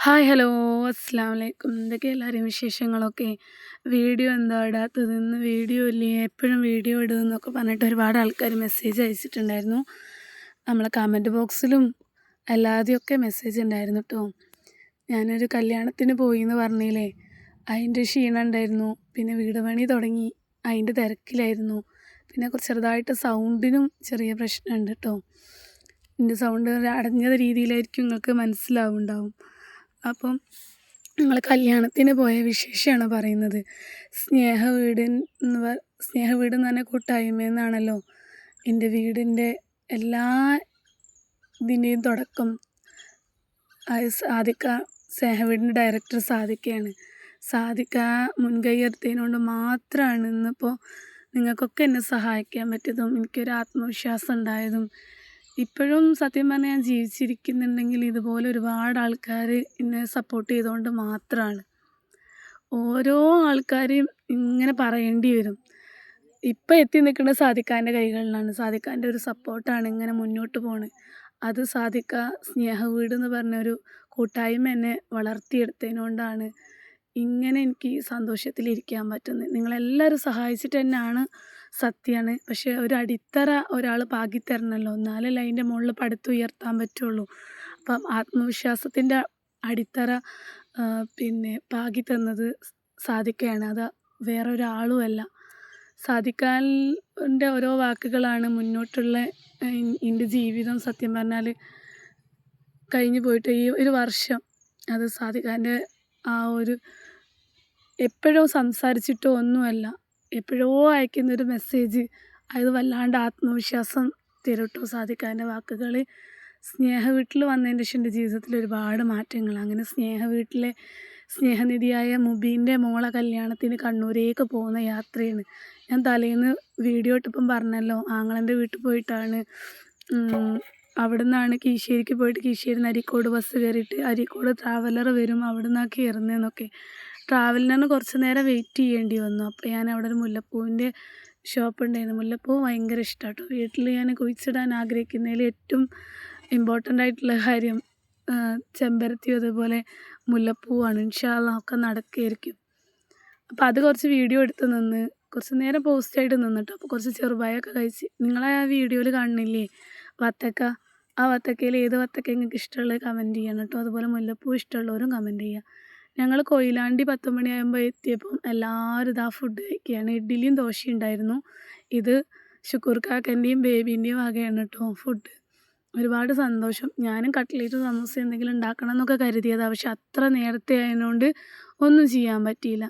Hi hello. അസ്സാം വലൈക്കും എന്തൊക്കെ എല്ലാവരെയും വിശേഷങ്ങളൊക്കെ? വീഡിയോ എന്താ ഇടാത്തത്? ഇന്ന് വീഡിയോ ഇല്ലേ? എപ്പോഴും വീഡിയോ ഇടുമെന്നൊക്കെ പറഞ്ഞിട്ട് ഒരുപാട് ആൾക്കാർ മെസ്സേജ് അയച്ചിട്ടുണ്ടായിരുന്നു. നമ്മളെ കമന്റ് ബോക്സിലും അല്ലാതെയൊക്കെ മെസ്സേജ് ഉണ്ടായിരുന്നു കേട്ടോ ഞാനൊരു കല്യാണത്തിന് പോയി എന്ന് പറഞ്ഞില്ലേ? അതിന്റെ ക്ഷീണം ഉണ്ടായിരുന്നു. പിന്നെ വീട് പണി തുടങ്ങി. അതിന്റെ തിരക്കിലായിരുന്നു. പിന്നെ ചെറുതായിട്ട് സൗണ്ടിനും ചെറിയ പ്രശ്നമുണ്ട് കേട്ടോ എന്റെ സൗണ്ട് അടഞ്ഞ രീതിയിലായിരിക്കും നിങ്ങൾക്ക് മനസ്സിലാവുണ്ടാവും. അപ്പം നമ്മൾ കല്യാണത്തിന് പോയ വിശേഷമാണ് പറയുന്നത്. സ്നേഹ വീട് എന്ന് സ്നേഹ വീട് എന്ന് പറഞ്ഞാൽ കൂട്ടായ്മയെന്നാണല്ലോ. എന്റെ വീടിന്റെ എല്ലാ ഇതിന്റെയും തുടക്കം സാധിക്ക സ്നേഹ വീടിന്റെ ഡയറക്ടർ സാധിക്കയാണ്. സാധിക്ക മുൻകൈ എടുത്തതിനോണ്ട് മാത്രമാണ് ഇന്നിപ്പോൾ നിങ്ങൾക്കൊക്കെ എന്നെ സഹായിക്കാൻ പറ്റിയതും എനിക്കൊരു ആത്മവിശ്വാസം ഉണ്ടായതും ഇപ്പോഴും സത്യം പറഞ്ഞാൽ ഞാൻ ജീവിച്ചിരിക്കുന്നുണ്ടെങ്കിൽ ഇതുപോലെ ഒരുപാട് ആൾക്കാർ എന്നെ സപ്പോർട്ട് ചെയ്തുകൊണ്ട് മാത്രമാണ് ഓരോ ആൾക്കാരെയും ഇങ്ങനെ പറയേണ്ടി വരും. ഇപ്പം എത്തി നിൽക്കുന്നത് സാധിക്കാന്റെ കൈകളിലാണ്. സാധിക്കാന്റെ ഒരു സപ്പോർട്ടാണ് ഇങ്ങനെ മുന്നോട്ട് പോണത് അത് സാധിക്ക സ്നേഹ വീട് എന്ന് പറഞ്ഞൊരു കൂട്ടായ്മ എന്നെ വളർത്തിയെടുത്തതിനോണ്ടാണ് ഇങ്ങനെ എനിക്ക് സന്തോഷത്തിലിരിക്കാൻ പറ്റുന്നത്. നിങ്ങളെല്ലാവരും സഹായിച്ചിട്ട് തന്നെയാണ് സത്യമാണ് പക്ഷേ ഒരു അടിത്തറ ഒരാൾ പാകി തരണമല്ലോ എന്നാലല്ലേ അതിന്റെ മുകളിൽ പടുത്തുയർത്താൻ പറ്റുള്ളൂ. അപ്പം ആത്മവിശ്വാസത്തിന്റെ അടിത്തറ പിന്നെ പാകി തന്നത് സാധിക്കയാണ്. അത് വേറെ ഒരാളുമല്ല സാധിക്കാന്റെ ഓരോ വാക്കുകളാണ് മുന്നോട്ടുള്ള എന്റെ ജീവിതം സത്യം പറഞ്ഞാൽ കഴിഞ്ഞു പോയിട്ട് ഈ ഒരു വർഷം അത് സാധിക്കാന്റെ ആ ഒരു എപ്പോഴും സംസാരിച്ചിട്ടോ ഒന്നുമല്ല. എപ്പോഴോ അയക്കുന്നൊരു മെസ്സേജ് അത് വല്ലാണ്ട് ആത്മവിശ്വാസം തരും കേട്ടോ സാധിക്കാന്റെ വാക്കുകൾ സ്നേഹ വീട്ടിൽ വന്നതിന്റെ ശേഷം എന്റെ ജീവിതത്തിൽ ഒരുപാട് മാറ്റങ്ങൾ. അങ്ങനെ സ്നേഹ വീട്ടിലെ സ്നേഹനിധിയായ മുബീന്റെ മോളെ കല്യാണത്തിന് കണ്ണൂരേക്ക് പോകുന്ന യാത്രയാണ്. ഞാൻ തലേന്ന് വീഡിയോ ഇട്ടപ്പം പറഞ്ഞല്ലോ ആങ്ങളന്റെ വീട്ടിൽ പോയിട്ടാണ്. അവിടെ നിന്നാണ് പോയിട്ട് അരിക്കോട് അരീക്കോട് ബസ് കയറിയിട്ട് അരീക്കോട് ട്രാവലർ വരും അവിടെ നിന്നാണ് കയറുന്നതെന്നൊക്കെ. ട്രാവലിന് കുറച്ച് നേരം വെയിറ്റ് ചെയ്യേണ്ടി വന്നു. അപ്പോൾ ഞാൻ അവിടെ ഒരു മുല്ലപ്പൂവിന്റെ ഷോപ്പ് ഉണ്ടായിരുന്നു. മുല്ലപ്പൂ ഭയങ്കര ഇഷ്ടമാണ് കേട്ടോ വീട്ടിൽ ഞാൻ കുഴിച്ചിടാൻ ആഗ്രഹിക്കുന്നതിൽ ഏറ്റവും ഇമ്പോർട്ടന്റ് ആയിട്ടുള്ള കാര്യം ചെമ്പരത്തി അതുപോലെ മുല്ലപ്പൂവാണ്. ഇൻഷാല്ല ഒക്കെ നടക്കുകയായിരിക്കും അപ്പോൾ അത് കുറച്ച് വീഡിയോ എടുത്ത് നിന്ന് കുറച്ച് നേരം പോസ്റ്റ് ആയിട്ട് നിന്നിട്ടോ. അപ്പോൾ കുറച്ച് ചെറുപായൊക്കെ കഴിച്ച്. നിങ്ങളെ ആ വീഡിയോയിൽ കാണുന്നില്ലേ? വത്തക്ക. ആ വത്തക്കയിൽ ഏത് വത്തക്ക നിങ്ങൾക്ക് ഇഷ്ടമുള്ളത് കമന്റ് ചെയ്യണം കേട്ടോ അതുപോലെ മുല്ലപ്പൂ ഇഷ്ടമുള്ളവരും കമന്റ് ചെയ്യുക ഞങ്ങൾ കൊയിലാണ്ടി പത്ത് മണിയാകുമ്പോൾ എത്തിയപ്പം എല്ലാവരും ഇതാ ഫുഡ് കഴിക്കുകയാണ്. ഇഡ്ഡലിയും ദോശയും ഉണ്ടായിരുന്നു. ഇത് ഷുക്കൂർ കാക്കന്റെയും ബേബീന്റെയും വകയാണ് കേട്ടോ ഫുഡ് ഒരുപാട് സന്തോഷം. ഞാനും കട്ട്ലേറ്റ് സമൂസ എന്തെങ്കിലും ഉണ്ടാക്കണം എന്നൊക്കെ കരുതിയതാണ് പക്ഷെ അത്ര നേരത്തെ ആയതുകൊണ്ട് ഒന്നും ചെയ്യാൻ പറ്റിയില്ല.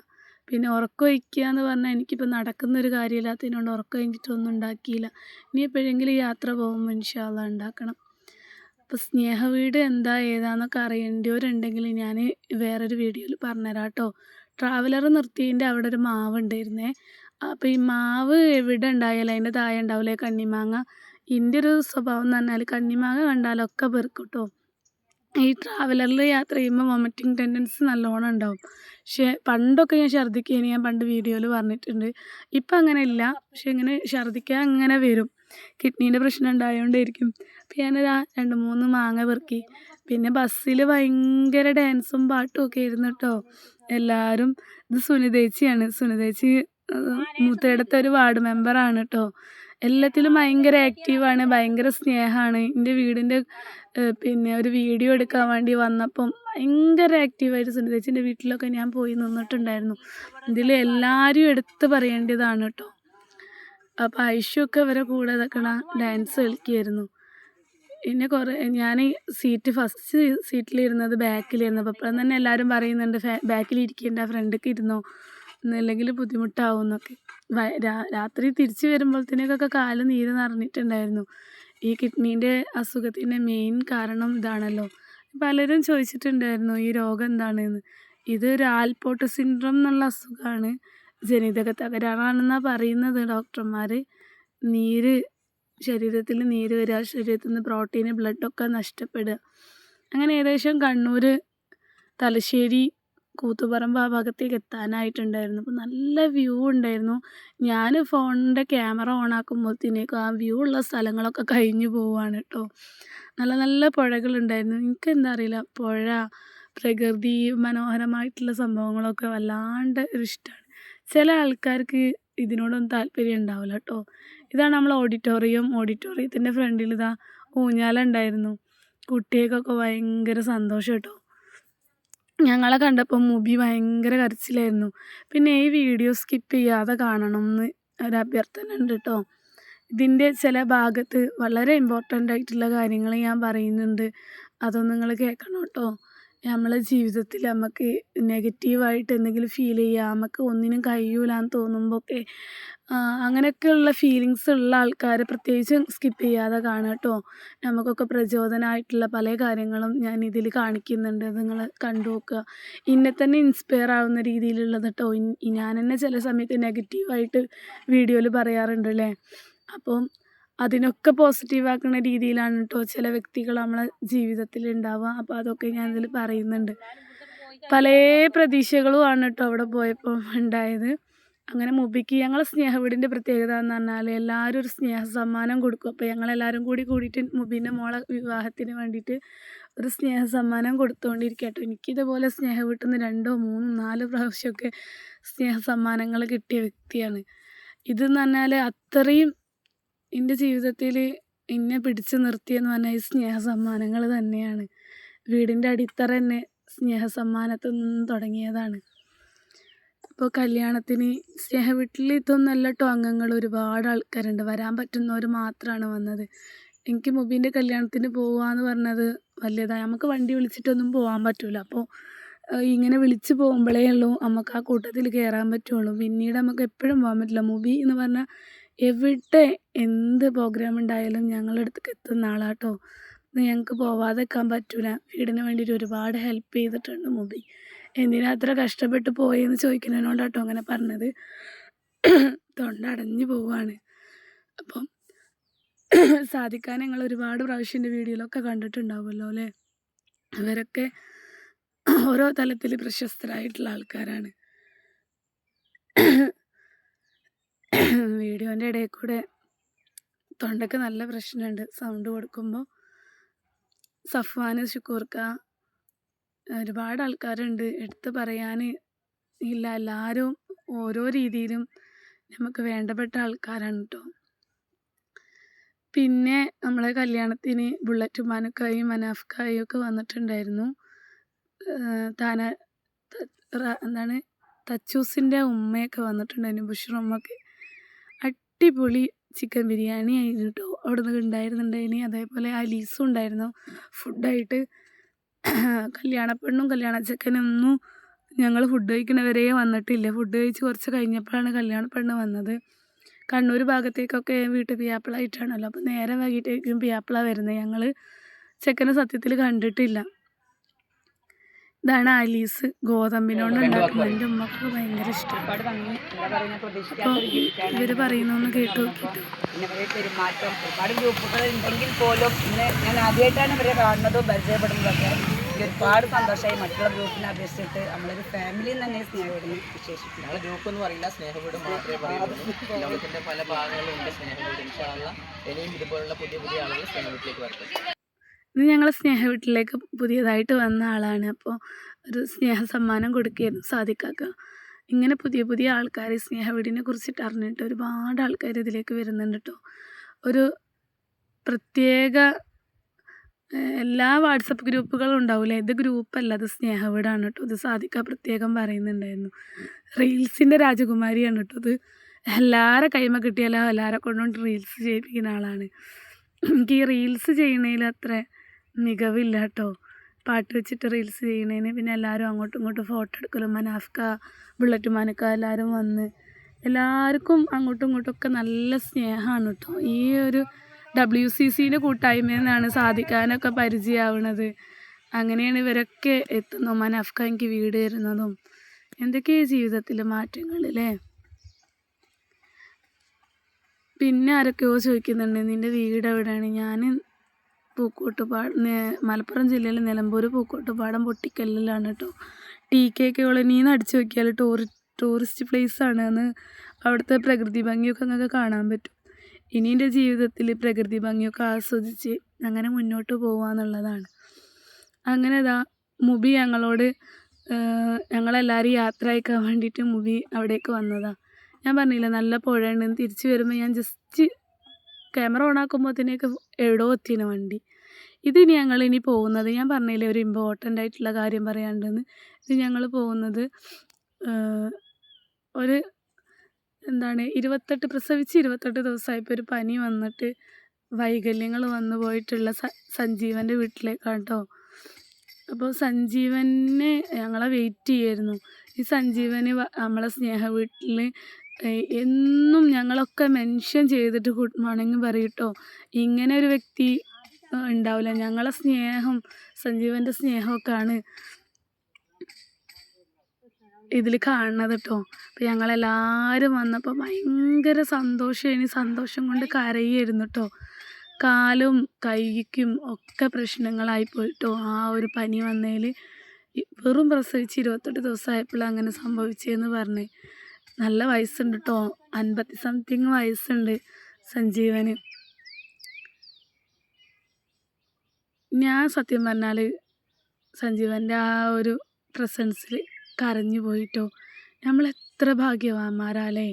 പിന്നെ ഉറക്കം വയ്ക്കുക എന്ന് പറഞ്ഞാൽ എനിക്കിപ്പോൾ നടക്കുന്നൊരു കാര്യമില്ലാത്തതിനോണ്ട് ഉറക്കം കഴിഞ്ഞിട്ടൊന്നും ഉണ്ടാക്കിയില്ല. ഇനി എപ്പോഴെങ്കിലും യാത്ര പോകുമ്പോൾ ഇൻഷാല്ല ഉണ്ടാക്കണം. അപ്പോൾ സ്നേഹവീട് എന്താ ഏതാന്നൊക്കെ അറിയേണ്ടവരുണ്ടെങ്കിൽ ഞാൻ വേറൊരു വീഡിയോയിൽ പറഞ്ഞുതരാം കേട്ടോ ട്രാവലർ നിർത്തിയതിന്റെ അവിടെ ഒരു മാവ് ഉണ്ടായിരുന്നേ അപ്പോൾ ഈ മാവ് എവിടെ ഉണ്ടായാലും അതിന്റെ താഴെ ഉണ്ടാവില്ലേ കണ്ണിമാങ്ങ? എന്റെ ഒരു സ്വഭാവം എന്ന് പറഞ്ഞാൽ കണ്ണിമാങ്ങ കണ്ടാലൊക്കെ പെറുക്കും കേട്ടോ ഈ ട്രാവലറിൽ യാത്ര ചെയ്യുമ്പോൾ വൊമിറ്റിംഗ് ടെൻഡൻസി നല്ലോണം ഉണ്ടാവും. പക്ഷേ പണ്ടൊക്കെ ഞാൻ ഛർദ്ദിക്കുകയാണ് ഞാൻ പണ്ട് വീഡിയോയിൽ പറഞ്ഞിട്ടുണ്ട്. ഇപ്പം അങ്ങനെ ഇല്ല പക്ഷെ ഇങ്ങനെ ഛർദ്ദിക്കാൻ അങ്ങനെ വരും. കിഡ്നീന്റെ പ്രശ്നം ഉണ്ടായതുകൊണ്ടായിരിക്കും അപ്പോൾ ഞാനൊരു രണ്ട് മൂന്ന് മാങ്ങ പെറുക്കി. പിന്നെ ബസ്സിൽ ഭയങ്കര ഡാൻസും പാട്ടും ഒക്കെ ആയിരുന്നു കേട്ടോ എല്ലാവരും ഇത് സുനിതേച്ചിയാണ് സുനിതേച്ചി മൂത്തയിടത്തെ ഒരു വാർഡ് മെമ്പറാണ് കേട്ടോ എല്ലാത്തിലും ഭയങ്കര ആക്റ്റീവാണ് ഭയങ്കര സ്നേഹമാണ് എന്റെ വീടിന്റെ പിന്നെ ഒരു വീഡിയോ എടുക്കാൻ വേണ്ടി വന്നപ്പം ഭയങ്കര ആക്റ്റീവായിട്ട് സുനിതേച്ചിന്റെ വീട്ടിലൊക്കെ ഞാൻ പോയി നിന്നിട്ടുണ്ടായിരുന്നു. ഇതിൽ എല്ലാവരും എടുത്ത് പറയേണ്ടതാണ് കേട്ടോ അപ്പോൾ ഐഷുവൊക്കെ അവരെ കൂടെ നിൽക്കണ ഡാൻസ് കളിക്കുമായിരുന്നു പിന്നെ കുറേ ഞാൻ സീറ്റ് ഫസ്റ്റ് സീറ്റിലിരുന്നത് ബാക്കിലായിരുന്നു അപ്പം തന്നെ എല്ലാവരും പറയുന്നുണ്ട് ബാക്കിലിരിക്കേണ്ട ഫ്രണ്ടൊക്കെ ഇരുന്നോ? എന്നല്ലെങ്കിൽ ബുദ്ധിമുട്ടാവും എന്നൊക്കെ രാത്രി തിരിച്ച് വരുമ്പോഴത്തേക്കൊക്കെ കാൽ നീര് നിറഞ്ഞിട്ടുണ്ടായിരുന്നു. ഈ കിഡ്നീന്റെ അസുഖത്തിന്റെ മെയിൻ കാരണം ഇതാണല്ലോ. പലരും ചോദിച്ചിട്ടുണ്ടായിരുന്നു ഈ രോഗം എന്താണെന്ന്? ഇത് ഒരു ആൽപോട്ട് സിൻഡ്രം എന്നുള്ള അസുഖമാണ് ജനിതക തകരാറാണെന്നാണ് പറയുന്നത് ഡോക്ടർമാർ നീര് ശരീരത്തിൽ നീര് വരിക ശരീരത്തിൽ നിന്ന് പ്രോട്ടീന് ബ്ലഡൊക്കെ നഷ്ടപ്പെടുക. അങ്ങനെ ഏകദേശം കണ്ണൂർ തലശ്ശേരി കൂത്തുപറമ്പ് ആ ഭാഗത്തേക്ക് എത്താനായിട്ടുണ്ടായിരുന്നു. അപ്പോൾ നല്ല വ്യൂ ഉണ്ടായിരുന്നു. ഞാൻ ഫോണിന്റെ ക്യാമറ ഓൺ ആക്കുമ്പോഴത്തേക്കും ആ വ്യൂ ഉള്ള സ്ഥലങ്ങളൊക്കെ കഴിഞ്ഞു പോവാണ് കേട്ടോ നല്ല നല്ല പുഴകളുണ്ടായിരുന്നു. എനിക്ക് എന്താ അറിയില്ല? പുഴ പ്രകൃതി മനോഹരമായിട്ടുള്ള സംഭവങ്ങളൊക്കെ വല്ലാണ്ട് ഒരു ഇഷ്ടമാണ് ചില ആൾക്കാർക്ക് ഇതിനോടൊന്നും താല്പര്യം ഉണ്ടാവില്ല കേട്ടോ ഇതാണ് നമ്മൾ ഓഡിറ്റോറിയം ഓഡിറ്റോറിയത്തിന്റെ ഫ്രണ്ടിൽ ഇതാ ഊഞ്ഞാല ഉണ്ടായിരുന്നു കുട്ടികൾക്കൊക്കെ ഭയങ്കര സന്തോഷം കേട്ടോ. ഞങ്ങളെ കണ്ടപ്പോൾ മുബി ഭയങ്കര കരച്ചിലായിരുന്നു. പിന്നെ ഈ വീഡിയോ സ്കിപ്പ് ചെയ്യാതെ കാണണം എന്ന് ഒരു അഭ്യർത്ഥന ഉണ്ട് കേട്ടോ. ഇതിന്റെ ചില ഭാഗത്ത് വളരെ ഇമ്പോർട്ടന്റ് ആയിട്ടുള്ള കാര്യങ്ങൾ ഞാൻ പറയുന്നുണ്ട്. അതൊന്നും നിങ്ങൾ കേൾക്കണം കേട്ടോ. നമ്മളെ ജീവിതത്തിൽ നമുക്ക് നെഗറ്റീവായിട്ട് എന്തെങ്കിലും ഫീൽ ചെയ്യുക നമുക്ക് ഒന്നിനും കഴിയൂലാന്ന് തോന്നുമ്പോഴൊക്കെ അങ്ങനെയൊക്കെയുള്ള ഫീലിങ്സ് ഉള്ള ആൾക്കാരെ പ്രത്യേകിച്ചും സ്കിപ്പ് ചെയ്യാതെ കാണുക കേട്ടോ നമുക്കൊക്കെ പ്രചോദനമായിട്ടുള്ള പല കാര്യങ്ങളും ഞാൻ ഇതിൽ കാണിക്കുന്നുണ്ട്. നിങ്ങൾ കണ്ടു നോക്കുക. ഇന്നെ തന്നെ ഇൻസ്പയർ ആവുന്ന രീതിയിലുള്ളത് കേട്ടോ ഞാൻ തന്നെ ചില സമയത്ത് നെഗറ്റീവായിട്ട് വീഡിയോയിൽ പറയാറുണ്ട് അല്ലേ അപ്പം അതിനൊക്കെ പോസിറ്റീവാക്കുന്ന രീതിയിലാണ് കേട്ടോ ചില വ്യക്തികൾ നമ്മളെ ജീവിതത്തിൽ ഉണ്ടാവുക അപ്പോൾ അതൊക്കെ ഞാൻ ഇതിൽ പറയുന്നുണ്ട്. പല പ്രതീക്ഷകളുമാണ് കേട്ടോ അവിടെ പോയപ്പോൾ ഉണ്ടായത് അങ്ങനെ മുബിക്ക് ഞങ്ങളെ സ്നേഹവീടിന്റെ പ്രത്യേകത എന്ന് പറഞ്ഞാൽ എല്ലാവരും ഒരു സ്നേഹ സമ്മാനം കൊടുക്കും. അപ്പോൾ ഞങ്ങളെല്ലാവരും കൂടി കൂടിയിട്ട് മുബീന്റെ മോളെ വിവാഹത്തിന് വേണ്ടിയിട്ട് ഒരു സ്നേഹ സമ്മാനം കൊടുത്തുകൊണ്ടിരിക്കുക കേട്ടോ എനിക്കിതുപോലെ സ്നേഹ വീട്ടിൽ നിന്ന് രണ്ടോ മൂന്നോ നാലോ പ്രാവശ്യമൊക്കെ സ്നേഹ സമ്മാനങ്ങൾ കിട്ടിയ വ്യക്തിയാണ്. ഇതെന്ന് പറഞ്ഞാൽ അത്രയും എന്റെ ജീവിതത്തിൽ എന്നെ പിടിച്ചു നിർത്തിയെന്ന് പറഞ്ഞാൽ ഈ സ്നേഹ സമ്മാനങ്ങൾ തന്നെയാണ്. വീടിന്റെ അടിത്തറ തന്നെ സ്നേഹ സമ്മാനത്തിൽ നിന്ന് തുടങ്ങിയതാണ്. ഇപ്പോൾ കല്യാണത്തിന് സ്നേഹ വീട്ടിൽ ഇതൊന്നല്ല കേട്ടോ അംഗങ്ങൾ ഒരുപാട് ആൾക്കാരുണ്ട്. വരാൻ പറ്റുന്നവർ മാത്രമാണ് വന്നത്. എനിക്ക് മുബീന്റെ കല്യാണത്തിന് പോവാന്ന് പറഞ്ഞത് വലിയതായി നമുക്ക് വണ്ടി വിളിച്ചിട്ടൊന്നും പോകാൻ പറ്റില്ല അപ്പോൾ ഇങ്ങനെ വിളിച്ച് പോകുമ്പോഴേ ഉള്ളൂ. നമുക്ക് ആ കൂട്ടത്തിൽ കയറാൻ പറ്റുള്ളൂ. പിന്നീട് നമുക്ക് എപ്പോഴും പോകാൻ പറ്റില്ല. മുബി എന്ന് പറഞ്ഞാൽ എവിടെ എന്ത് പ്രോഗ്രാം ഉണ്ടായാലും ഞങ്ങളുടെ അടുത്തേക്ക് എത്തുന്ന ആളാട്ടോ. ഞങ്ങൾക്ക് പോവാതെ നിൽക്കാൻ പറ്റില്ല വീടിന് വേണ്ടിയിട്ട് ഒരുപാട് ഹെൽപ്പ് ചെയ്തിട്ടുണ്ട് മുബി എന്തിനാ അത്ര കഷ്ടപ്പെട്ട് പോയെന്ന് ചോദിക്കുന്നതിനോടാട്ടോ അങ്ങനെ പറഞ്ഞത്. തൊണ്ട അടഞ്ഞു പോവാണ്. അപ്പം സാധിക്കാൻ ഞങ്ങൾ ഒരുപാട് പ്രാവശ്യം എന്റെ വീഡിയോയിലൊക്കെ കണ്ടിട്ടുണ്ടാവുമല്ലോ അല്ലേ? അവരൊക്കെ ഓരോ തലത്തിൽ പ്രശസ്തരായിട്ടുള്ള ആൾക്കാരാണ്. വീഡിയോന്റെ ഇടയിൽ കൂടെ തൊണ്ടയ്ക്ക് നല്ല പ്രശ്നമുണ്ട്. സൗണ്ട് കൊടുക്കുമ്പോൾ സഫ്വാൻ ഷുക്കൂർക്ക ഒരുപാട് ആൾക്കാരുണ്ട്. എടുത്ത് പറയാൻ ഇല്ല. എല്ലാവരും ഓരോ രീതിയിലും നമുക്ക് വേണ്ടപ്പെട്ട ആൾക്കാരാണ് കേട്ടോ പിന്നെ നമ്മളെ കല്യാണത്തിന് ബുള്ളറ്റ് മാനക്കായും മനാഫ്ക്കായും ഒക്കെ വന്നിട്ടുണ്ടായിരുന്നു. താന എന്താണ് തച്ചൂസിന്റെ ഉമ്മയൊക്കെ വന്നിട്ടുണ്ടായിരുന്നു. ബുഷറമ്മക്ക് അടിപൊളി ചിക്കൻ ബിരിയാണി ആയിരുന്നു കേട്ടോ അവിടെ നിന്ന് ഉണ്ടായിരുന്നുണ്ടായിനി. അതേപോലെ അലീസും ഉണ്ടായിരുന്നു. ഫുഡായിട്ട് കല്യാണപ്പെണ്ണും കല്യാണ ചെക്കനൊന്നും ഞങ്ങൾ ഫുഡ് കഴിക്കണവരെ വന്നിട്ടില്ല. ഫുഡ് കഴിച്ച് കുറച്ച് കഴിഞ്ഞപ്പോഴാണ് കല്യാണ പെണ്ണ് വന്നത്. കണ്ണൂർ ഭാഗത്തേക്കൊക്കെ വീട്ടിൽ പിയാപ്പിളായിട്ടാണല്ലോ. അപ്പോൾ നേരെ വൈകിട്ടേക്കും പിയാപ്പിള വരുന്നത്. ഞങ്ങൾ ചെക്കനെ സത്യത്തിൽ കണ്ടിട്ടില്ല. ഇതാണ് ആലീസ് ഗോതമ്പിനോട് ഉണ്ടാക്കുന്നത്. എന്റെ ഉമ്മക്ക് ഭയങ്കര ഇഷ്ടമാണ് അപ്പോൾ ഇവർ പറയുന്നൊന്ന് കേട്ടു നോക്കിയിട്ട്. പെരുമാറ്റം. ഒരുപാട് ഗ്രൂപ്പുകൾ ഉണ്ടെങ്കിൽ പോലും ഇന്ന് ഞാൻ ആദ്യമായിട്ടാണ് ഇവരെ കാണുന്നതും പരിചയപ്പെടുന്നതൊക്കെ. എനിക്ക് ഒരുപാട് സന്തോഷമായി മറ്റുള്ള ഗ്രൂപ്പിനെ അപേക്ഷിച്ചിട്ട് നമ്മളൊരു ഫാമിലിയിൽ തന്നെ സ്നേഹപ്പെടുന്നു വിശേഷിപ്പിക്കും. ഞങ്ങൾ ഗ്രൂപ്പ് എന്ന് പറയില്ല സ്നേഹവീട് മാത്രമേ പറയുള്ളൂ ലോകത്തിന്റെ പല ഭാഗങ്ങളിലും ഉണ്ട് സ്നേഹവീട് ഇൻഷാല്ല ഇനിയും ഇതുപോലുള്ള പുതിയ പുതിയ ആളുകൾ സ്നേഹവീട്ടിലേക്ക് വരട്ടെ. ഇത് ഞങ്ങൾ സ്നേഹ വീട്ടിലേക്ക് പുതിയതായിട്ട് വന്ന ആളാണ്. അപ്പോൾ ഒരു സ്നേഹ സമ്മാനം കൊടുക്കുകയായിരുന്നു സാധിക്കാക്ക ഇങ്ങനെ പുതിയ പുതിയ ആൾക്കാർ സ്നേഹ വീടിനെ കുറിച്ചിട്ട് അറിഞ്ഞിട്ട് ഒരുപാട് ആൾക്കാർ ഇതിലേക്ക് വരുന്നുണ്ട് കേട്ടോ ഒരു പ്രത്യേക എല്ലാ വാട്സപ്പ് ഗ്രൂപ്പുകളും ഉണ്ടാവില്ല ഇത് ഗ്രൂപ്പല്ല അത് സ്നേഹവീടാണ് കേട്ടോ ഇത് സാധിക്ക പ്രത്യേകം പറയുന്നുണ്ടായിരുന്നു. റീൽസിന്റെ രാജകുമാരിയാണ് കേട്ടോ ഇത്. എല്ലാവരെ കൈമ കിട്ടിയാലോ എല്ലാവരെ കൊണ്ടുകൊണ്ട് റീൽസ് ചെയ്യിപ്പിക്കുന്ന ആളാണ്. എനിക്ക് ഈ റീൽസ് ചെയ്യണതിൽ അത്ര മികവില്ല കേട്ടോ പാട്ട് വെച്ചിട്ട് റീൽസ് ചെയ്യണേന് പിന്നെ എല്ലാവരും അങ്ങോട്ടും ഇങ്ങോട്ടും ഫോട്ടോ എടുക്കലും മനാഫ്ക ബുള്ളറ്റ് മാനക്ക എല്ലാവരും വന്ന് എല്ലാവർക്കും അങ്ങോട്ടും ഇങ്ങോട്ടും ഒക്കെ നല്ല സ്നേഹമാണ് കേട്ടോ ഈ ഒരു ഡബ്ല്യു സി സിന്റെ കൂട്ടായ്മയിൽ നിന്നാണ് സാധിക്കാനൊക്കെ പരിചയമാവുന്നത് അങ്ങനെയാണ് ഇവരൊക്കെ എത്തുന്നു മനാഫ്ക എനിക്ക് വീട് തരുന്നതും. എന്തൊക്കെയാണ് ജീവിതത്തിൽ മാറ്റങ്ങൾ അല്ലേ പിന്നെ ആരൊക്കെയോ ചോദിക്കുന്നുണ്ട് നിന്റെ വീട് എവിടെയാണ്? ഞാൻ പൂക്കോട്ടുപാട് മലപ്പുറം ജില്ലയിൽ നിലമ്പൂർ പൂക്കോട്ടുപാടം പൊട്ടിക്കല്ലിലാണ് കേട്ടോ. ടി കെ കോളനിന്ന് അടിച്ചു നോക്കിയാൽ ടൂറി ടൂറിസ്റ്റ് പ്ലേസ് ആണ് അന്ന് അവിടുത്തെ പ്രകൃതി ഭംഗിയൊക്കെ നിങ്ങൾക്ക് കാണാൻ പറ്റും. ഇനി എന്റെ ജീവിതത്തിൽ പ്രകൃതി ഭംഗിയൊക്കെ ആസ്വദിച്ച് അങ്ങനെ മുന്നോട്ട് പോകുക എന്നുള്ളതാണ്. അങ്ങനെ ഇതാ മുബി ഞങ്ങളോട് ഞങ്ങളെല്ലാവരും യാത്ര അയക്കാൻ വേണ്ടിയിട്ട് മുബി അവിടേക്ക് വന്നതാണ് ഞാൻ പറഞ്ഞില്ല നല്ല പുഴയുണ്ടെന്ന് തിരിച്ച് വരുമ്പോൾ ഞാൻ ജസ്റ്റ് ക്യാമറ ഓൺ തന്നെയൊക്കെ എവിടെയോ എത്തിയാണ് വണ്ടി. ഇതിനി ഇനി പോകുന്നത് ഞാൻ പറഞ്ഞില്ലേ ഒരു ഇമ്പോർട്ടന്റ് ആയിട്ടുള്ള കാര്യം പറയാനുണ്ടെന്ന്. ഇത് ഞങ്ങൾ പോകുന്നത് ഒരു എന്താണ് ഇരുപത്തെട്ട് പ്രസവിച്ച് ഇരുപത്തെട്ട് ദിവസമായപ്പോൾ ഒരു പനി വന്നിട്ട് വൈകല്യങ്ങൾ വന്നു പോയിട്ടുള്ള സഞ്ജീവന്റെ വീട്ടിലേക്കാണ് കേട്ടോ അപ്പോൾ സഞ്ജീവനെ ഞങ്ങളെ വെയിറ്റ് ചെയ്യായിരുന്നു. ഈ സഞ്ജീവന് നമ്മളെ സ്നേഹ വീട്ടിൽ എന്നും ഞങ്ങളൊക്കെ മെൻഷൻ ചെയ്തിട്ട് ഗുഡ് മോർണിംഗ് പറയും കേട്ടോ ഇങ്ങനെ ഒരു വ്യക്തി ഉണ്ടാവില്ല. ഞങ്ങളെ സ്നേഹം സഞ്ജീവന്റെ സ്നേഹമൊക്കെയാണ് ഇതിൽ കാണുന്നത് കേട്ടോ അപ്പോൾ ഞങ്ങളെല്ലാവരും വന്നപ്പോൾ ഭയങ്കര സന്തോഷമായി സന്തോഷം കൊണ്ട് കരയായിരുന്നു കേട്ടോ കാലും കൈക്കും ഒക്കെ പ്രശ്നങ്ങളായി പോയിട്ടോ ആ ഒരു പനി വന്നതിൽ വെറും പ്രസവിച്ച് ഇരുപത്തെട്ട് ദിവസമായപ്പോൾ അങ്ങനെ സംഭവിച്ചതെന്ന് പറഞ്ഞ്. നല്ല വയസ്സുണ്ട് കേട്ടോ അൻപത്തി സംതിങ് വയസ്സുണ്ട് സഞ്ജീവന്. ഞാൻ സത്യം പറഞ്ഞാൽ സഞ്ജീവന്റെ ആ ഒരു പ്രസൻസിൽ കരഞ്ഞു പോയിട്ടോ. നമ്മൾ എത്ര ഭാഗ്യവാന്മാരാലേ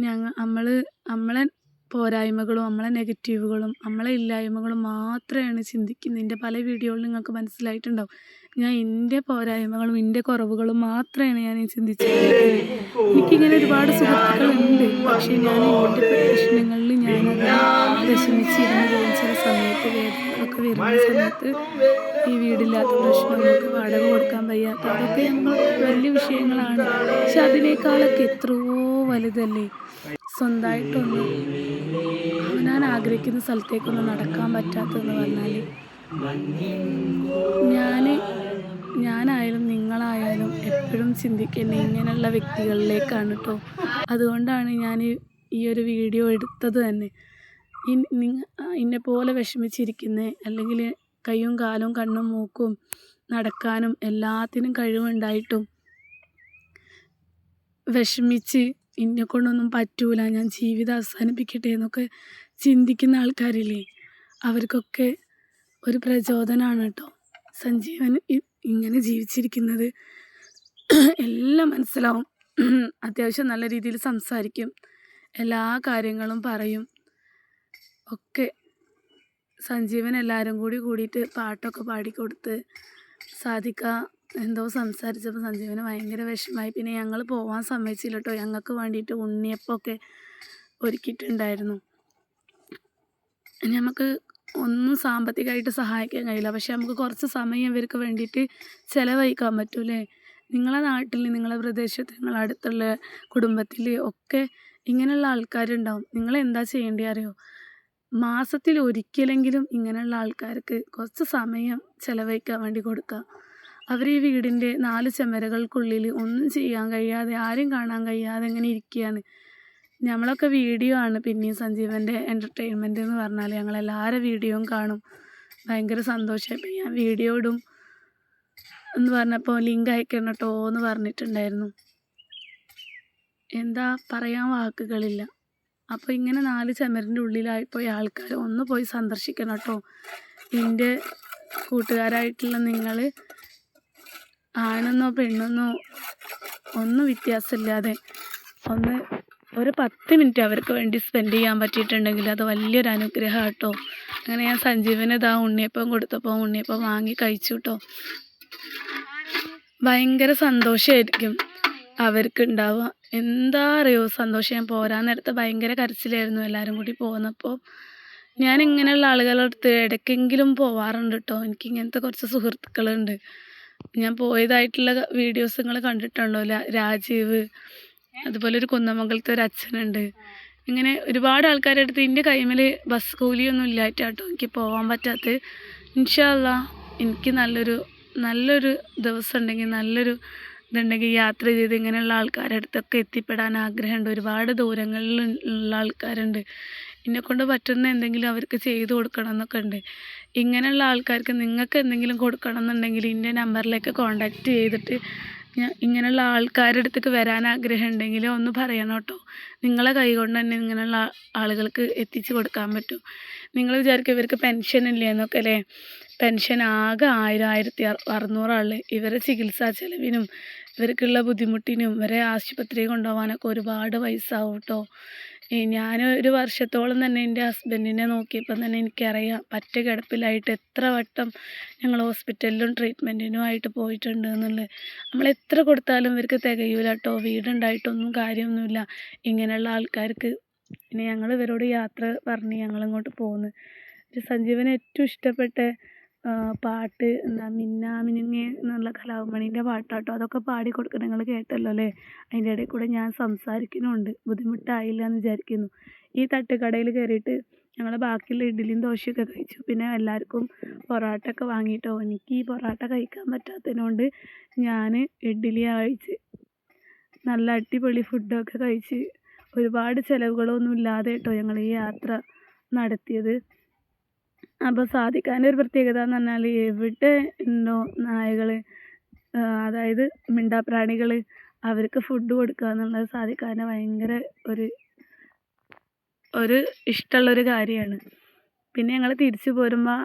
ഞങ്ങൾ നമ്മൾ നമ്മളെ പോരായ്മകളും നമ്മളെ നെഗറ്റീവുകളും നമ്മളെ ഇല്ലായ്മകളും മാത്രമാണ് ചിന്തിക്കുന്നത് എന്റെ പല വീഡിയോകളിലും നിങ്ങൾക്ക് മനസ്സിലായിട്ടുണ്ടാവും. ഞാൻ എന്റെ പോരായ്മകളും എന്റെ കുറവുകളും മാത്രമാണ് ഞാൻ ചിന്തിച്ചത്. എനിക്കിങ്ങനെ ഒരുപാട് സുഹൃത്തുക്കളുണ്ട്. പക്ഷേ ഞാൻ എന്റെ പ്രശ്നങ്ങളിൽ ഞാൻ വിഷമിച്ചിരുന്നു സമയത്ത് വേദനകളൊക്കെ വരുന്ന സമയത്ത് ഈ വീടില്ലാത്ത പ്രശ്നങ്ങൾക്ക് വാടക കൊടുക്കാൻ വയ്യാത്ത അതൊക്കെ നമ്മൾ വലിയ വിഷയങ്ങളാണ്. പക്ഷെ അതിനേക്കാളൊക്കെ എത്രയോ വലുതല്ലേ? സ്വന്തമായിട്ടൊന്ന് ഞാൻ ആഗ്രഹിക്കുന്ന സ്ഥലത്തേക്കൊന്നും നടക്കാൻ പറ്റാത്തതെന്ന് പറഞ്ഞാൽ ഞാൻ ഞാനായാലും നിങ്ങളായാലും എപ്പോഴും ചിന്തിക്കുന്നത് ഇങ്ങനെയുള്ള വ്യക്തികളിലേക്കാണ് കേട്ടോ അതുകൊണ്ടാണ് ഞാൻ ഈ ഒരു വീഡിയോ എടുത്തത് തന്നെ. എന്നെ പോലെ വിഷമിച്ചിരിക്കുന്ന അല്ലെങ്കിൽ കൈയും കാലും കണ്ണും മൂക്കും നടക്കാനും എല്ലാത്തിനും കഴിവുണ്ടായിട്ടും വിഷമിച്ച് എന്നെ കൊണ്ടൊന്നും പറ്റൂല. ഞാൻ ജീവിതം അവസാനിപ്പിക്കട്ടെ എന്നൊക്കെ ചിന്തിക്കുന്ന ആൾക്കാരില്ലേ? അവർക്കൊക്കെ ഒരു പ്രചോദനമാണ് കേട്ടോ. സഞ്ജീവൻ ഇങ്ങനെ ജീവിച്ചിരിക്കുന്നത്. എല്ലാം മനസ്സിലാവും. അത്യാവശ്യം നല്ല രീതിയിൽ സംസാരിക്കും. എല്ലാ കാര്യങ്ങളും പറയും. ഒക്കെ സഞ്ജീവൻ എല്ലാവരും കൂടി കൂടിയിട്ട് പാട്ടൊക്കെ പാടിക്കൊടുത്ത് സാധിക്ക എന്തോ സംസാരിച്ചപ്പോൾ സഞ്ജീവന് ഭയങ്കര വിഷമമായി. പിന്നെ ഞങ്ങൾ പോകാൻ സമ്മതിച്ചില്ല കേട്ടോ ഞങ്ങൾക്ക് വേണ്ടിയിട്ട് ഉണ്ണിയപ്പമൊക്കെ ഒരുക്കിയിട്ടുണ്ടായിരുന്നു. നമുക്ക് ഒന്നും സാമ്പത്തികമായിട്ട് സഹായിക്കാൻ കഴിയില്ല. പക്ഷെ നമുക്ക് കുറച്ച് സമയം ഇവർക്ക് വേണ്ടിയിട്ട് ചിലവഴിക്കാൻ പറ്റൂലേ? നിങ്ങളെ നാട്ടിൽ നിങ്ങളെ പ്രദേശത്ത് നിങ്ങളെ അടുത്തുള്ള കുടുംബത്തിൽ ഒക്കെ ഇങ്ങനെയുള്ള ആൾക്കാരുണ്ടാവും. നിങ്ങൾ എന്താ ചെയ്യേണ്ടി അറിയോ? മാസത്തിൽ ഒരിക്കലെങ്കിലും ഇങ്ങനെയുള്ള ആൾക്കാർക്ക് കുറച്ച് സമയം ചിലവഴിക്കാൻ വേണ്ടി കൊടുക്കുക. അവർ ഈ വീടിന്റെ നാല് ചുമരുകൾക്കുള്ളിൽ ഒന്നും ചെയ്യാൻ കഴിയാതെ ആരും കാണാൻ കഴിയാതെ ഇങ്ങനെ ഇരിക്കുകയാണ്. നമ്മളൊക്കെ വീഡിയോ ആണ് പിന്നെയും സഞ്ജീവന്റെ എന്റർടൈൻമെന്റ് എന്ന് പറഞ്ഞാൽ ഞങ്ങളെല്ലാവരും വീഡിയോയും കാണും. ഭയങ്കര സന്തോഷമായി. ഞാൻ വീഡിയോ ഇടും എന്ന് പറഞ്ഞപ്പോൾ ലിങ്ക് അയക്കണം കേട്ടോ എന്ന് പറഞ്ഞിട്ടുണ്ടായിരുന്നു. എന്താ പറയാൻ വാക്കുകളില്ല. അപ്പോൾ ഇങ്ങനെ നാല് ചുമരിന്റെ ഉള്ളിലായിപ്പോയി ആൾക്കാർ ഒന്ന് പോയി സന്ദർശിക്കണം കേട്ടോ. എന്റെ കൂട്ടുകാരായിട്ടുള്ള നിങ്ങൾ ആണെന്നോ പെണ്ണെന്നോ ഒന്നും വ്യത്യാസമില്ലാതെ ഒന്ന് ഒരു പത്ത് മിനിറ്റ് അവർക്ക് വേണ്ടി സ്പെൻഡ് ചെയ്യാൻ പറ്റിയിട്ടുണ്ടെങ്കിൽ അത് വലിയൊരു അനുഗ്രഹം കേട്ടോ അങ്ങനെ ഞാൻ സഞ്ജീവന് ഇതാ ഉണ്ണിയപ്പം കൊടുത്തപ്പോൾ ഉണ്ണിയപ്പം വാങ്ങി കഴിച്ചു കേട്ടോ. ഭയങ്കര സന്തോഷമായിരിക്കും അവർക്ക് ഉണ്ടാവുക എന്താ അറിയോ സന്തോഷം. ഞാൻ പോരാൻ നേരത്ത് ഭയങ്കര കരച്ചിലായിരുന്നു എല്ലാവരും കൂടി പോകുന്നപ്പോൾ. ഞാൻ ഇങ്ങനെയുള്ള ആളുകളുടെ അടുത്ത് ഇടയ്ക്കെങ്കിലും പോവാറുണ്ട് കേട്ടോ എനിക്ക് ഇങ്ങനത്തെ കുറച്ച് സുഹൃത്തുക്കളുണ്ട്. ഞാൻ പോയതായിട്ടുള്ള വീഡിയോസ് നിങ്ങൾ കണ്ടിട്ടുണ്ടോ രാജീവ് അതുപോലെ ഒരു കുന്നമംഗലത്തെ ഒരു അച്ഛനുണ്ട്. ഇങ്ങനെ ഒരുപാട് ആൾക്കാരുടെ അടുത്ത് എന്റെ കൈമിൽ ബസ് കൂലിയൊന്നും ഇല്ലായിട്ട് കേട്ടോ എനിക്ക് പോകാൻ പറ്റാത്ത ഇൻഷാല്ല എനിക്ക് നല്ലൊരു നല്ലൊരു ദിവസം ഉണ്ടെങ്കിൽ നല്ലൊരു ഇതുണ്ടെങ്കിൽ യാത്ര ചെയ്ത് ഇങ്ങനെയുള്ള ആൾക്കാരുടെ അടുത്തൊക്കെ എത്തിപ്പെടാൻ ആഗ്രഹമുണ്ട് ഒരുപാട് ദൂരങ്ങളിൽ ഉള്ള ആൾക്കാരുണ്ട്. എന്നെക്കൊണ്ട് പറ്റുന്ന എന്തെങ്കിലും അവർക്ക് ചെയ്തു കൊടുക്കണം എന്നൊക്കെ ഉണ്ട്. ഇങ്ങനെയുള്ള ആൾക്കാർക്ക് നിങ്ങൾക്ക് എന്തെങ്കിലും കൊടുക്കണം എന്നുണ്ടെങ്കിൽ എന്റെ നമ്പറിലേക്ക് കോൺടാക്റ്റ് ചെയ്തിട്ട് ഞാൻ ഇങ്ങനെയുള്ള ആൾക്കാരുടെ അടുത്തേക്ക് വരാൻ ആഗ്രഹം ഉണ്ടെങ്കിൽ ഒന്ന് പറയണം കേട്ടോ നിങ്ങളെ കൈ കൊണ്ട് തന്നെ ഇങ്ങനെയുള്ള ആളുകൾക്ക് എത്തിച്ചു കൊടുക്കാൻ പറ്റും. നിങ്ങൾ വിചാരിക്കും ഇവർക്ക് പെൻഷൻ ഇല്ലേ എന്നൊക്കെ അല്ലേ? പെൻഷൻ ആകെ ആയിരം ആയിരത്തി അറു അറുന്നൂറാൾ ഇവരെ ചികിത്സാ ചെലവിനും ഇവർക്കുള്ള ബുദ്ധിമുട്ടിനും ഇവരെ ആശുപത്രി കൊണ്ടുപോകാനൊക്കെ ഒരുപാട് പൈസ ആവും കേട്ടോ ഞാൻ ഒരു വർഷത്തോളം തന്നെ എന്റെ ഹസ്ബൻഡിനെ നോക്കിയപ്പം തന്നെ എനിക്കറിയാം പറ്റ കിടപ്പിലായിട്ട് എത്ര വട്ടം ഞങ്ങൾ ഹോസ്പിറ്റലിലും ട്രീറ്റ്മെന്റിനും ആയിട്ട് പോയിട്ടുണ്ട് എന്നുള്ളത്. നമ്മൾ എത്ര കൊടുത്താലും ഇവർക്ക് തികയൂല കേട്ടോ വീടുണ്ടായിട്ടൊന്നും കാര്യമൊന്നുമില്ല. ഇങ്ങനെയുള്ള ആൾക്കാർക്ക് പിന്നെ ഞങ്ങൾ ഇവരോട് യാത്ര പറഞ്ഞ് ഞങ്ങളിങ്ങോട്ട് പോന്നു. സഞ്ജീവന് ഏറ്റവും ഇഷ്ടപ്പെട്ട പാട്ട് എന്താ മിന്നാ മിനുങ്ങേ എന്നുള്ള കലാഭമണീന്റെ പാട്ടാട്ടോ. അതൊക്കെ പാടി കൊടുക്കുന്ന നിങ്ങൾ കേട്ടല്ലോ അല്ലേ? അതിന്റെ ഇടയിൽ കൂടെ ഞാൻ സംസാരിക്കുന്നുണ്ട്. ബുദ്ധിമുട്ടായില്ല എന്ന് വിചാരിക്കുന്നു. ഈ തട്ടുകടയിൽ കയറിയിട്ട് ഞങ്ങൾ ബാക്കിയുള്ള ഇഡ്ഡലിയും ദോശയൊക്കെ കഴിച്ചു. പിന്നെ എല്ലാവർക്കും പൊറോട്ട ഒക്കെ വാങ്ങിയിട്ടോ എനിക്ക് ഈ പൊറോട്ട കഴിക്കാൻ പറ്റാത്തതിനോണ്ട് ഞാൻ ഇഡ്ഡലി കഴിച്ച് നല്ല അടിപൊളി ഫുഡൊക്കെ കഴിച്ച് ഒരുപാട് ചിലവുകളൊന്നും ഇല്ലാതെ കേട്ടോ ഞങ്ങൾ ഈ യാത്ര നടത്തിയത്. അപ്പോൾ സാധിക്കാന്റെ ഒരു പ്രത്യേകത എന്ന് പറഞ്ഞാൽ എവിടെ ഉണ്ടോ നായകൾ അതായത് മിണ്ടാപ്രാണികൾ അവർക്ക് ഫുഡ് കൊടുക്കുക എന്നുള്ളത് സാധിക്കാന്റെ ഭയങ്കര ഒരു ഒരു ഇഷ്ടമുള്ളൊരു കാര്യമാണ്. പിന്നെ ഞങ്ങൾ തിരിച്ചു പോരുമ്പോൾ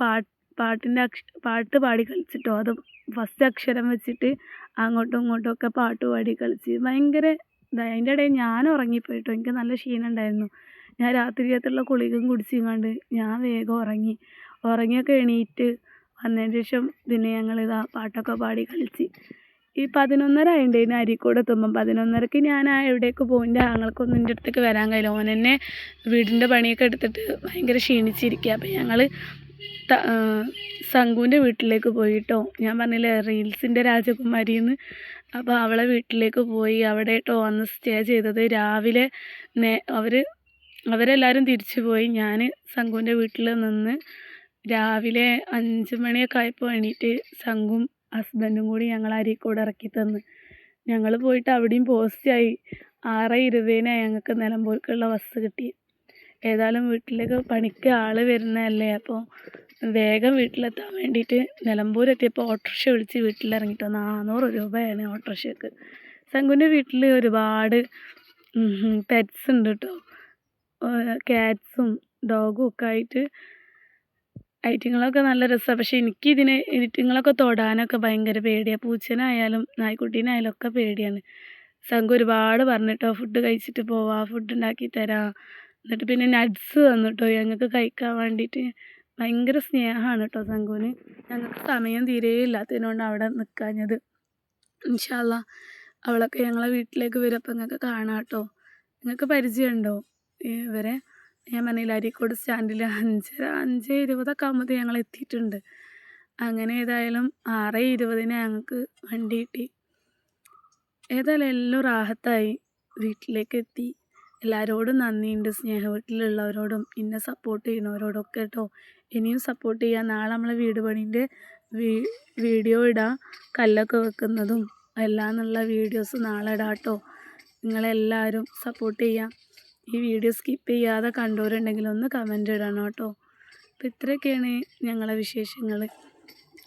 പാട്ട് പാട്ടിന്റെ അക്ഷ പാട്ട് പാടി കളിച്ചിട്ടോ? അത് ഫസ്റ്റ് അക്ഷരം വെച്ചിട്ട് അങ്ങോട്ടും ഇങ്ങോട്ടും ഒക്കെ പാട്ട് പാടി കളിച്ച് ഭയങ്കര ഇതായി. അതിന്റെ ഇടയിൽ ഞാൻ ഉറങ്ങിപ്പോയിട്ടോ? എനിക്ക് നല്ല ക്ഷീണം ഉണ്ടായിരുന്നു ഞാൻ രാത്രിയത്തുള്ള ഗുളികയും കുടിച്ചിങ്ങാണ്ട് ഞാൻ വേഗം ഉറങ്ങി. ഉറങ്ങിയൊക്കെ എണീറ്റ് വന്നതിന് ശേഷം പിന്നെ ഞങ്ങളിതാ പാട്ടൊക്കെ പാടി കളിച്ച്. ഈ പതിനൊന്നര ആയിണ്ടേന് അരീക്കോട് എത്തുമ്പം. പതിനൊന്നരക്ക് ഞാൻ ആ എവിടേക്ക് പോകും എന്റെ ആങ്ങൾക്കൊന്നും എന്റെ അടുത്തേക്ക് വരാൻ കഴിയില്ല. ഓൻ എന്നെ വീടിന്റെ പണിയൊക്കെ എടുത്തിട്ട് ഭയങ്കര ക്ഷീണിച്ചിരിക്കുക അപ്പം ഞങ്ങൾ ശങ്കുവിന്റെ വീട്ടിലേക്ക് പോയിട്ടോ. ഞാൻ പറഞ്ഞില്ലേ റീൽസിന്റെ രാജകുമാരിന്ന്. അപ്പോൾ അവളെ വീട്ടിലേക്ക് പോയി. അവിടെ കേട്ടോ അന്ന് സ്റ്റേ ചെയ്തത് രാവിലെ നേ അവർ അവരെല്ലാവരും തിരിച്ചു പോയി. ഞാൻ സംഘുവിന്റെ വീട്ടിൽ നിന്ന് രാവിലെ അഞ്ച് മണിയൊക്കെ ആയപ്പോൾ എണീറ്റ് സംഘും ഹസ്ബൻഡും കൂടി ഞങ്ങൾ അരീക്കോട് ഇറക്കി തന്ന്. ഞങ്ങൾ പോയിട്ട് അവിടെയും പോസ്റ്റായി ആറ് ഇരുപതിനാണ് ഞങ്ങൾക്ക് നിലമ്പൂർക്കുള്ള ബസ് കിട്ടി. ഏതായാലും വീട്ടിലേക്ക് പണിക്ക് ആൾ വരുന്നതല്ലേ? അപ്പോൾ വേഗം വീട്ടിലെത്താൻ വേണ്ടിയിട്ട് നിലമ്പൂരെത്തിയപ്പോൾ ഓട്ടോറിക്ഷ വിളിച്ച് വീട്ടിലിറങ്ങിയിട്ട് നാനൂറ് രൂപയാണ് ഓട്ടോറിക്ഷയ്ക്ക് സംഘുവിന്റെ വീട്ടിൽ ഒരുപാട് പെറ്റ്സ് ഉണ്ട് കേട്ടോ ക്യാറ്റ്സും ഡോഗും ഒക്കെ ആയിട്ട് ഐറ്റിങ്ങളൊക്കെ നല്ല രസമാണ് പക്ഷേ എനിക്കിതിനെ ഇതിനെ ഇതിങ്ങളൊക്കെ തൊടാനൊക്കെ ഭയങ്കര പേടിയാണ് പൂച്ചനായാലും നായ്ക്കുട്ടീനായാലും ഒക്കെ പേടിയാണ്. സംഘം ഒരുപാട് പറഞ്ഞിട്ടോ ഫുഡ് കഴിച്ചിട്ട് പോവാ ഫുഡ് ഉണ്ടാക്കി തരാം. എന്നിട്ട് പിന്നെ നട്ട്സ് തന്നിട്ടോ ഞങ്ങൾക്ക് കഴിക്കാൻ വേണ്ടിയിട്ട് ഭയങ്കര സ്നേഹമാണ് കേട്ടോ സംഘുവിന് ഞങ്ങൾക്ക് സമയം തീരെ ഇല്ലാത്തതിനോണ്ട് അവിടെ നിൽക്കാഞ്ഞത് ഇൻഷാല്ല അവളൊക്കെ ഞങ്ങളെ വീട്ടിലേക്ക് വരും. അപ്പം നിങ്ങൾക്ക് കാണാം കേട്ടോ നിങ്ങൾക്ക് പരിചയമുണ്ടോ ഇവരെ ഞാൻ പറഞ്ഞില്ല അരീക്കോട് സ്റ്റാൻഡിൽ അഞ്ചര അഞ്ച് ഇരുപതൊക്കെ ആകുമ്പോൾ ഞങ്ങൾ എത്തിയിട്ടുണ്ട്. അങ്ങനെ ഏതായാലും ആറ് ഇരുപതിന് ഞങ്ങൾക്ക് വണ്ടി കിട്ടി. ഏതായാലും എല്ലാം റാഹത്തായി. വീട്ടിലേക്ക് എത്തി. എല്ലാവരോടും നന്ദിയുണ്ട്. സ്നേഹ വീട്ടിലുള്ളവരോടും എന്നെ സപ്പോർട്ട് ചെയ്യുന്നവരോടൊക്കെ കേട്ടോ ഇനിയും സപ്പോർട്ട് ചെയ്യാം. നാളെ നമ്മളെ വീട് പണീന്റെ വീഡിയോ ഇടാം. കല്ലൊക്കെ വെക്കുന്നതും എല്ലാം എന്നുള്ള വീഡിയോസ് നാളെ ഇടാം കേട്ടോ നിങ്ങളെല്ലാവരും സപ്പോർട്ട് ചെയ്യാം. ഈ വീഡിയോ സ്കിപ്പ് ചെയ്യാതെ കണ്ടവരുണ്ടെങ്കിൽ ഒന്ന് കമന്റ് ഇടണം കേട്ടോ. അപ്പോൾ ഇത്രയൊക്കെയാണ് ഞങ്ങളെ വിശേഷങ്ങൾ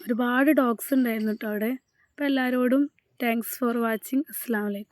ഒരുപാട് ഡോഗ്സ് ഉണ്ടായിരുന്നു കേട്ടോ അവിടെ. അപ്പോൾ എല്ലാവരോടും താങ്ക്സ് ഫോർ വാച്ചിങ് അസ്സാം വലൈക്കും